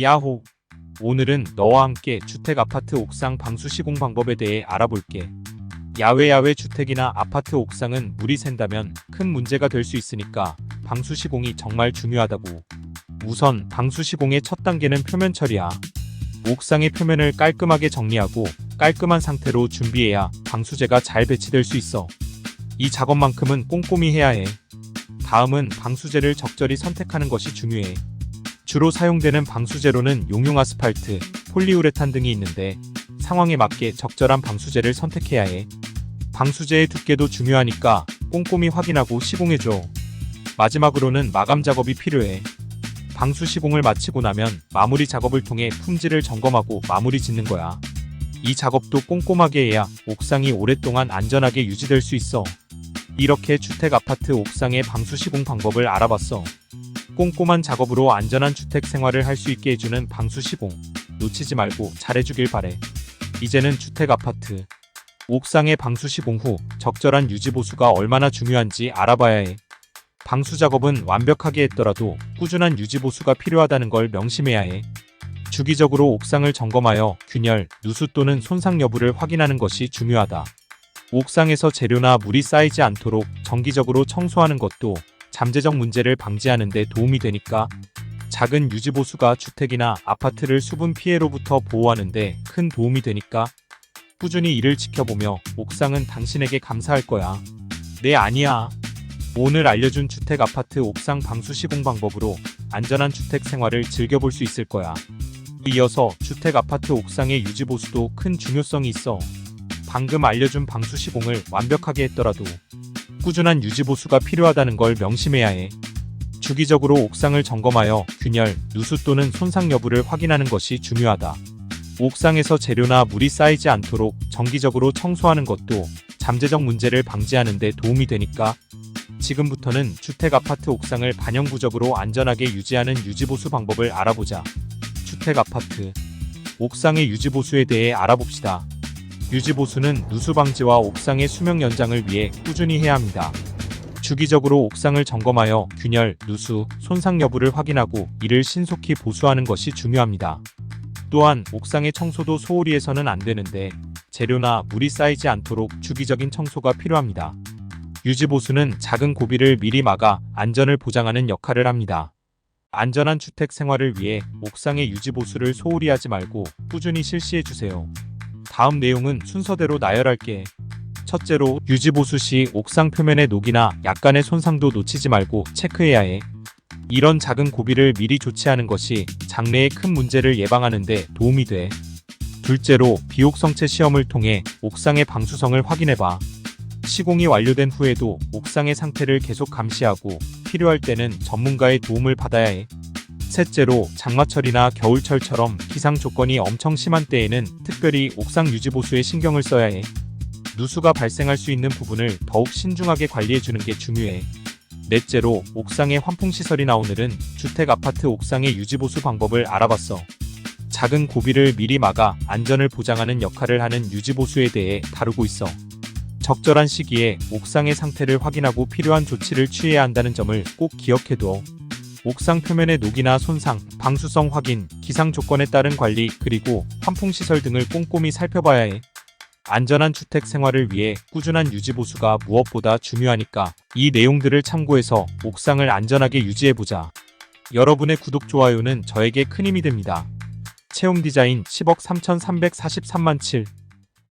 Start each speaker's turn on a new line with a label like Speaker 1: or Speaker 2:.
Speaker 1: 야호! 오늘은 너와 함께 주택 아파트 옥상 방수 시공 방법에 대해 알아볼게. 야외 야외 주택이나 아파트 옥상은 물이 샌다면 큰 문제가 될 수 있으니까 방수 시공이 정말 중요하다고. 우선 방수 시공의 첫 단계는 표면 처리야. 옥상의 표면을 깔끔하게 정리하고 깔끔한 상태로 준비해야 방수제가 잘 배치될 수 있어. 이 작업만큼은 꼼꼼히 해야 해. 다음은 방수제를 적절히 선택하는 것이 중요해. 주로 사용되는 방수제로는 용융 아스팔트, 폴리우레탄 등이 있는데 상황에 맞게 적절한 방수제를 선택해야 해. 방수제의 두께도 중요하니까 꼼꼼히 확인하고 시공해줘. 마지막으로는 마감 작업이 필요해. 방수 시공을 마치고 나면 마무리 작업을 통해 품질을 점검하고 마무리 짓는 거야. 이 작업도 꼼꼼하게 해야 옥상이 오랫동안 안전하게 유지될 수 있어. 이렇게 주택 아파트 옥상의 방수 시공 방법을 알아봤어. 꼼꼼한 작업으로 안전한 주택 생활을 할 수 있게 해주는 방수 시공. 놓치지 말고 잘해주길 바래. 이제는 주택 아파트. 옥상의 방수 시공 후 적절한 유지 보수가 얼마나 중요한지 알아봐야 해. 방수 작업은 완벽하게 했더라도 꾸준한 유지 보수가 필요하다는 걸 명심해야 해. 주기적으로 옥상을 점검하여 균열, 누수 또는 손상 여부를 확인하는 것이 중요하다. 옥상에서 재료나 물이 쌓이지 않도록 정기적으로 청소하는 것도 잠재적 문제를 방지하는 데 도움이 되니까 작은 유지 보수가 주택이나 아파트를 수분 피해로부터 보호하는 데 큰 도움이 되니까 꾸준히 이를 지켜보며 옥상은 당신에게 감사할 거야. 네, 아니야. 오늘 알려준 주택 아파트 옥상 방수 시공 방법으로 안전한 주택 생활을 즐겨볼 수 있을 거야. 이어서 주택 아파트 옥상의 유지 보수도 큰 중요성이 있어. 방금 알려준 방수 시공을 완벽하게 했더라도 꾸준한 유지 보수가 필요하다는 걸 명심해야 해. 주기적으로 옥상을 점검하여 균열, 누수 또는 손상 여부를 확인하는 것이 중요하다. 옥상에서 재료나 물이 쌓이지 않도록 정기적으로 청소하는 것도 잠재적 문제를 방지하는 데 도움이 되니까 지금부터는 주택 아파트 옥상을 반영구적으로 안전하게 유지하는 유지보수 방법을 알아보자. 주택 아파트 옥상의 유지보수에 대해 알아봅시다. 유지보수는 누수 방지와 옥상의 수명 연장을 위해 꾸준히 해야 합니다. 주기적으로 옥상을 점검하여 균열, 누수, 손상 여부를 확인하고 이를 신속히 보수하는 것이 중요합니다. 또한 옥상의 청소도 소홀히 해서는 안 되는데 재료나 물이 쌓이지 않도록 주기적인 청소가 필요합니다. 유지보수는 작은 고비를 미리 막아 안전을 보장하는 역할을 합니다. 안전한 주택 생활을 위해 옥상의 유지보수를 소홀히 하지 말고 꾸준히 실시해 주세요. 다음 내용은 순서대로 나열할게. 첫째로 유지보수 시 옥상 표면의 녹이나 약간의 손상도 놓치지 말고 체크해야 해. 이런 작은 고비를 미리 조치하는 것이 장래의 큰 문제를 예방하는 데 도움이 돼. 둘째로 비옥성체 시험을 통해 옥상의 방수성을 확인해봐. 시공이 완료된 후에도 옥상의 상태를 계속 감시하고 필요할 때는 전문가의 도움을 받아야 해. 셋째로 장마철이나 겨울철처럼 기상 조건이 엄청 심한 때에는 특별히 옥상 유지 보수에 신경을 써야 해. 누수가 발생할 수 있는 부분을 더욱 신중하게 관리해 주는 게 중요해. 넷째로 옥상의 환풍 시설이나 오늘은 주택 아파트 옥상의 유지 보수 방법을 알아봤어. 작은 고비를 미리 막아 안전을 보장하는 역할을 하는 유지 보수에 대해 다루고 있어. 적절한 시기에 옥상의 상태를 확인하고 필요한 조치를 취해야 한다는 점을 꼭 기억해둬. 옥상 표면의 녹이나 손상, 방수성 확인, 기상 조건에 따른 관리, 그리고 환풍 시설 등을 꼼꼼히 살펴봐야 해. 안전한 주택 생활을 위해 꾸준한 유지 보수가 무엇보다 중요하니까 이 내용들을 참고해서 옥상을 안전하게 유지해보자. 여러분의 구독, 좋아요는 저에게 큰 힘이 됩니다. 채용 디자인 10억 3,343만 7